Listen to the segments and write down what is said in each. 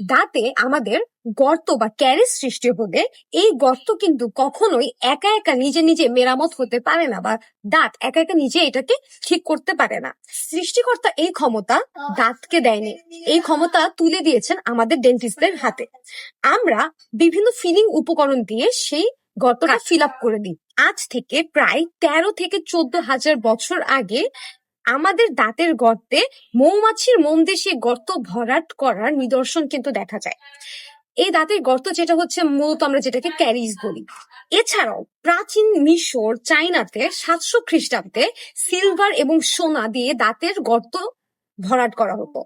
দাঁতে আমাদের গর্ত বা ক্যারিস সৃষ্টি হলে এই গর্ত কিন্তু কখনোই একা একা নিজে নিজে মেরামত হতে পারে না বা দাঁত একা একা নিজে এটাকে ঠিক করতে পারে না। সৃষ্টিকর্তা এই ক্ষমতা দাঁতকে দেয়নি। এই ক্ষমতা তুলে দিয়েছেন আমাদের ডেন্টিস্টদের হাতে। আমরা বিভিন্ন ফিলিং উপকরণ দিয়ে সেই গর্তটা ফিল আপ করে দিই। আজ থেকে প্রায় তেরো থেকে চোদ্দ হাজার বছর আগে আমাদের দাঁতের গর্তে মৌমাছির মোম দিয়ে গর্ত ভরাট করার নিদর্শন কিন্তু দেখা যায়। এই দাঁতের গর্ত যেটা হচ্ছে মূলত আমরা যেটাকে ক্যারিজ বলি। এছাড়াও প্রাচীন মিশর চাইনাতে সাতশো খ্রিস্টাব্দে সিলভার এবং সোনা দিয়ে দাঁতের গর্ত ভরাট করা হতো।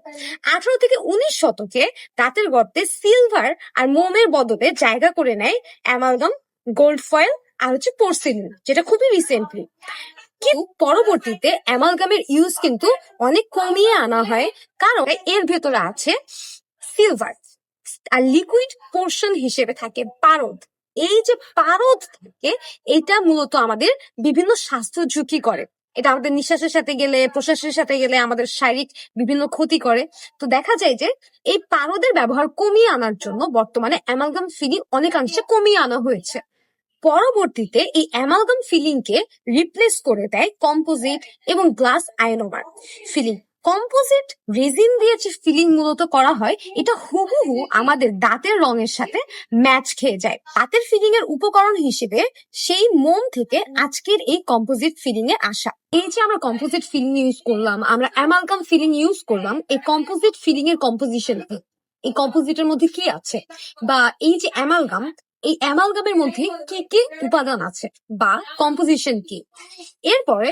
আঠারো থেকে উনিশ শতকে দাঁতের গর্তে সিলভার আর মোমের বদলে জায়গা করে নেয় অ্যামালগাম গোল্ড ফয়েল আর হচ্ছে পোর্সিলিন, যেটা খুবই রিসেন্টলি কিন্তু পরবর্তীতে অ্যামালগামের ইউজ কিন্তু অনেক কমিয়ে আনা হয়, কারণ এর ভেতরে আছে সিলভার আর লিকুইড পোর্শন হিসেবে থাকে পারদ। এই যে পারদ থাকে, এটা মূলত আমাদের বিভিন্ন স্বাস্থ্য ঝুঁকি করে। এটা আমাদের নিঃশ্বাসের সাথে গেলে, প্রশ্বাসের সাথে গেলে আমাদের শারীরিক বিভিন্ন ক্ষতি করে। তো দেখা যায় যে এই পারদের ব্যবহার কমিয়ে আনার জন্য বর্তমানে অ্যামালগাম ফিলিং অনেকাংশে কমিয়ে আনা হয়েছে। পরবর্তীতে এই অ্যামালগাম ফিলিং কে রিপ্লেস করে দেয় কম্পোজিট এবং glass ionomer filling composite resin দিয়ে যে ফিলিং মূলত করা হয়, এটা হুবহু আমাদের দাঁতের রঙের সাথে ম্যাচ খেয়ে যায়। দাঁতের ফিলিং এর উপকরণ হিসেবে সেই মোম থেকে আজকের এই কম্পোজিট ফিলিং এ আসা। এই যে আমরা কম্পোজিট ফিলিং ইউজ করলাম, আমরা অ্যামালগাম ফিলিং ইউজ করলাম, এই কম্পোজিট ফিলিং এর কম্পোজিশন এই কম্পোজিটের মধ্যে কি আছে? বা এই যে অ্যামালগাম এই অ্যামালগামের মধ্যে কি কি উপাদান আছে? বা কম্পোজিশন কি? এরপরে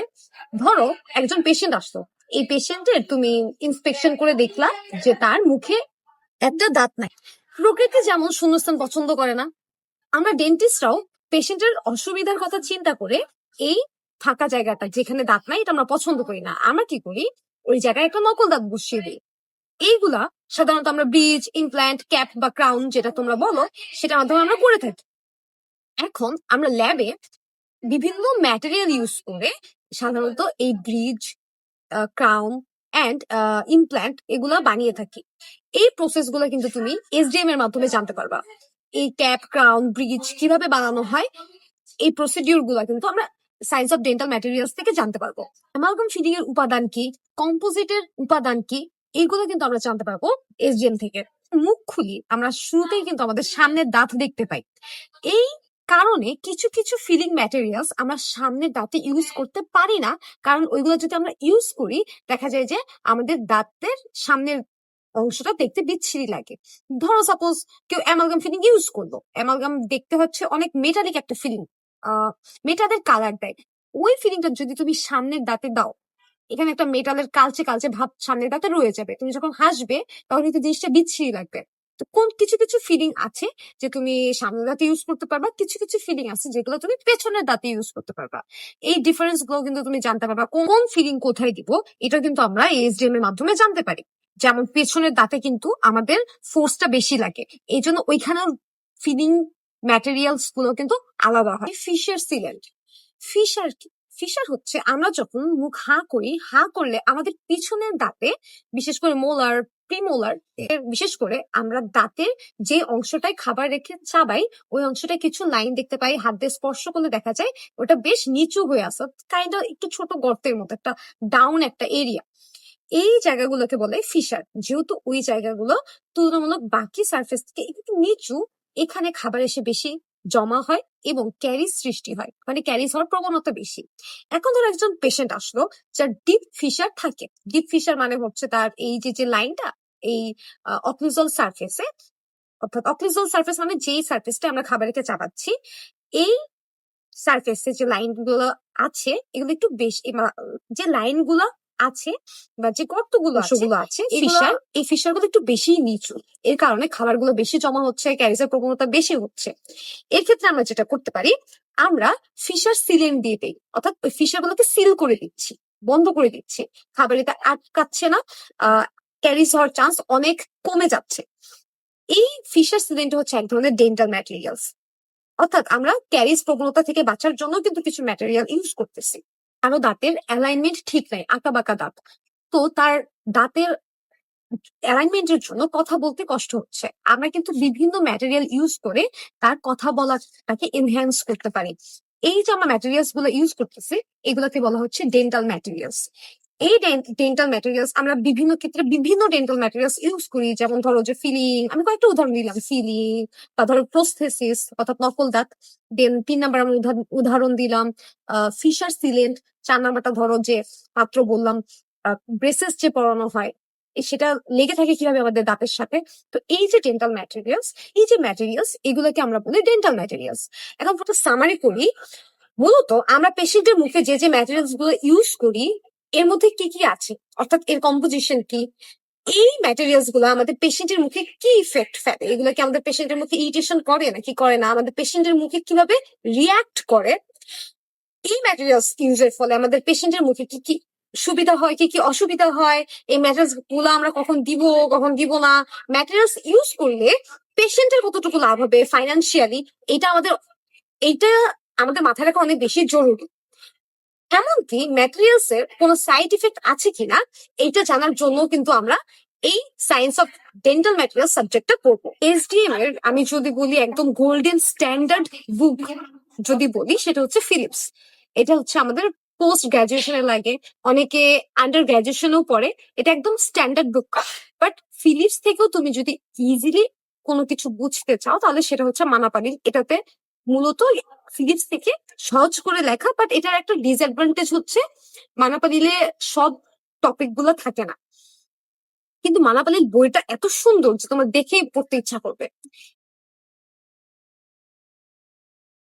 ধরো একজন পেশেন্ট আসতো এই পেশেন্টের তুমি ইন্সপেকশন করে দেখলা যে তার মুখে একটা দাঁত নাই। প্রকৃতি যেমন শূন্যস্থান পছন্দ করে না, আমরা ডেন্টিস্টরাও পেশেন্টের অসুবিধার কথা চিন্তা করে এই ফাঁকা জায়গাটা যেখানে দাঁত নাই, এটা আমরা পছন্দ করি না। আমরা কি করি? ওই জায়গায় একটা নকল দাঁত বসিয়ে দিই। এইগুলা সাধারণত আমরা ব্রিজ ইমপ্ল্যান্ট ক্যাপ বা ক্রাউন যেটা তোমরা বলো সেটার মাধ্যমে আমরা করে থাকি। এখন আমরা ল্যাবে বিভিন্ন ম্যাটেরিয়াল ইউজ করে সাধারণত এই ব্রিজ ক্রাউন অ্যান্ড ইমপ্ল্যান্ট এগুলা বানিয়ে থাকি। এই প্রসেসগুলো কিন্তু তুমি এসডিএম এর মাধ্যমে জানতে পারবা। এই ক্যাপ ক্রাউন ব্রিজ কীভাবে বানানো হয়, এই প্রসিডিউরগুলা কিন্তু আমরা সায়েন্স অফ ডেন্টাল ম্যাটেরিয়ালস থেকে জানতে পারব। অ্যামালগাম ফিডিং এর উপাদান কি কম্পোজিটের উপাদান কি এইগুলো কিন্তু আমরা জানতে পারব এসডিএম থেকে। মুখ খুলি, আমরা শুরুতেই কিন্তু আমাদের সামনের দাঁত দেখতে পাই। এই কারণে কিছু কিছু ফিলিং ম্যাটেরিয়ালস আমরা সামনের দাঁতে ইউজ করতে পারি না। কারণ ওইগুলো যদি আমরা ইউজ করি, দেখা যায় যে আমাদের দাঁতের সামনের অংশটা দেখতে বিচ্ছিরি লাগে। ধরো সাপোজ কেউ অ্যামালগাম ফিলিং ইউজ করল। অ্যামালগাম দেখতে হচ্ছে অনেক মেটালিক একটা ফিলিং মেটালের কালার দেয়। ওই ফিলিংটা যদি তুমি সামনের দাঁতে দাও এখানে একটা মেটালের কালচে কালচে ভাব সামনের দাঁতে রয়ে যাবে। তুমি যখন হাসবে, তখন কিন্তু জিনিসটা বিচ্ছিরি লাগবে। তো কোন কিছু কিছু ফিলিং আছে যে তুমি সামনের দাঁতে ইউজ করতে পারবা? কিছু কিছু ফিলিং আছে যেগুলো তুমি পেছনের দাঁতে ইউজ করতে পারবা। এই ডিফারেন্সগুলো কিন্তু তুমি জানতে পারবা কোন ফিলিং কোথায় দিব, এটা কিন্তু আমরা এসডিএম এর মাধ্যমে জানতে পারি। যেমন পেছনের দাঁতে কিন্তু আমাদের ফোর্সটা বেশি লাগে। এই জন্য ওইখানেও ফিলিং ম্যাটেরিয়ালসগুলো কিন্তু আলাদা হয়। ফিশার সিলেন্ট ফিশার কি? ফিশার হচ্ছে আমরা যখন মুখ হা করি, হা করলে আমাদের পিছনের দাঁতে, বিশেষ করে মোলার, প্রিমোলার, বিশেষ করে আমরা দাঁতের যে অংশটায় খাবার রেখে চাবাই, ওই অংশটায় কিছু লাইন দেখতে পাই, হাত দিয়ে স্পর্শ করলে দেখা যায় ওটা বেশ নিচু হয়ে আসে কাইন্ড একটু ছোট গর্তের মতো, একটা ডাউন একটা এরিয়া এই জায়গাগুলোকে বলে ফিশার, যেহেতু ওই জায়গাগুলো তুলনামূলক বাকি সার্ফেস থেকে একটু নিচু, এখানে খাবার এসে বেশি জমা হয় এবং ক্যারিজ সৃষ্টি হয়। মানে ক্যারিজ হওয়ার প্রবণতা বেশি। এখন ধর একজন পেশেন্ট আসলো, যার ডিপ ফিশার থাকে। ডিপ ফিশার মানে হচ্ছে তার এই যে যে লাইনটা এই অক্লুজাল সারফেসে অর্থাৎ অক্লুজাল সারফেস মানে যেই সারফেসটা আমরা খাবারকে চাপাচ্ছি, এই সারফেসে যে লাইনগুলো আছে, এগুলো একটু বেশি যে লাইনগুলো আছে বা যে গর্তগুলো অংশগুলো আছে ফিশার। এই ফিশারগুলো একটু বেশি নিচু। এর কারণে খাবারগুলো বেশি জমা হচ্ছে ক্যারিজের প্রবণতা বেশি হচ্ছে। এর ক্ষেত্রে আমরা যেটা করতে পারি আমরা ফিশার সিলিং দিয়ে দিই। অর্থাৎ ওই ফিশার গুলোকে সিল করে দিচ্ছি বন্ধ করে দিচ্ছি। খাবার এটা আটকাচ্ছে না ক্যারিজ হওয়ার চান্স অনেক কমে যাচ্ছে। এই ফিশার সিলিংটা হচ্ছে এক ধরনের ডেন্টাল ম্যাটেরিয়ালস। অর্থাৎ আমরা ক্যারিজ প্রবণতা থেকে বাঁচার জন্য কিন্তু কিছু ম্যাটেরিয়াল ইউজ করতেছি। কারও দাঁতের অ্যালাইনমেন্ট ঠিক নাই আঁকা বাঁকা দাঁত। তো তার দাঁতের অ্যালাইনমেন্টের জন্য কথা বলতে কষ্ট হচ্ছে। আমরা কিন্তু বিভিন্ন ম্যাটেরিয়াল ইউজ করে তার কথা বলাটাকে এনহ্যান্স করতে পারি। এই যে আমরা ম্যাটেরিয়ালসগুলো ইউজ করতেছি, এগুলোকে বলা হচ্ছে ডেন্টাল ম্যাটেরিয়ালস এই ডেন্টাল ম্যাটেরিয়ালস আমরা বিভিন্ন ক্ষেত্রে বিভিন্ন ডেন্টাল ম্যাটেরিয়ালস ইউজ করি। যেমন ধরো যে ফিলিং আমি কয়েকটা উদাহরণ দিলাম। ফিলিং বা ধরো প্রস্থেসিস অর্থাৎ নকল দাঁত দেন তিন নাম্বার আমি উদাহরণ- দিলাম ফিশার সিলেন্ট চার নাম্বারটা ধরো যে মাত্র বললাম ব্রেসেস যে পরানো হয় সেটা লেগে থাকে কীভাবে আমাদের দাঁতের সাথে? তো এই যে ডেন্টাল ম্যাটেরিয়ালস এই যে ম্যাটেরিয়ালস এগুলোকে আমরা বলি ডেন্টাল ম্যাটেরিয়ালস এখন সামারি করি। মূলত আমরা পেশেন্টের মুখে যে যে ম্যাটেরিয়ালসগুলো ইউজ করি এর মধ্যে কি কি আছে? অর্থাৎ এর কম্পোজিশন কি? এই ম্যাটেরিয়ালসগুলো আমাদের পেশেন্টের মুখে কি ইফেক্ট ফেলে? এগুলো কি আমাদের পেশেন্টের মুখে ইরিটেশন করে নাকি করে না? আমাদের পেশেন্টের মুখে কীভাবে রিয়াক্ট করে? এই ম্যাটেরিয়ালস ইউজের ফলে আমাদের পেশেন্টের মুখে কি কি সুবিধা হয়, কি কি অসুবিধা হয়? এই ম্যাটেরিয়ালসগুলো আমরা কখন দিব কখন দিব না? ম্যাটেরিয়ালস ইউজ করলে পেশেন্টের কতটুকু লাভ হবে ফাইন্যান্সিয়ালি এটা আমাদের, এইটা আমাদের মাথায় রাখা অনেক বেশি জরুরি। এমনকি ম্যাটেরিয়ালস এর কোনো সাইড ইফেক্ট আছে কিনা, এইটা জানার জন্য কিন্তু আমরা এই সায়েন্স অফ ডেন্টাল ম্যাটেরিয়াল সাবজেক্টটা পড়ব। এসডিএম এর আমি যদি বলি একদম গোল্ডেন স্ট্যান্ডার্ড বুক যদি বলি, সেটা হচ্ছে ফিলিপস এটা হচ্ছে আমাদের পোস্ট গ্রাজুয়েশনে লাগে। অনেকে আন্ডার গ্রাজুয়েশনেও পড়ে। এটা একদম স্ট্যান্ডার্ড বুক বাট ফিলিপস থেকেও তুমি যদি ইজিলি কোনো কিছু বুঝতে চাও, তাহলে সেটা হচ্ছে মানাপানি এটাতে মূলত ফিলিপস থেকে সহজ করে লেখা বাট এটার একটা ডিসঅ্যাডভান্টেজ হচ্ছে মানাপালিলে সব টপিকগুলো থাকে না। কিন্তু মানাপালির বইটা এত সুন্দর যে তোমার দেখেই পড়তে ইচ্ছা করবে।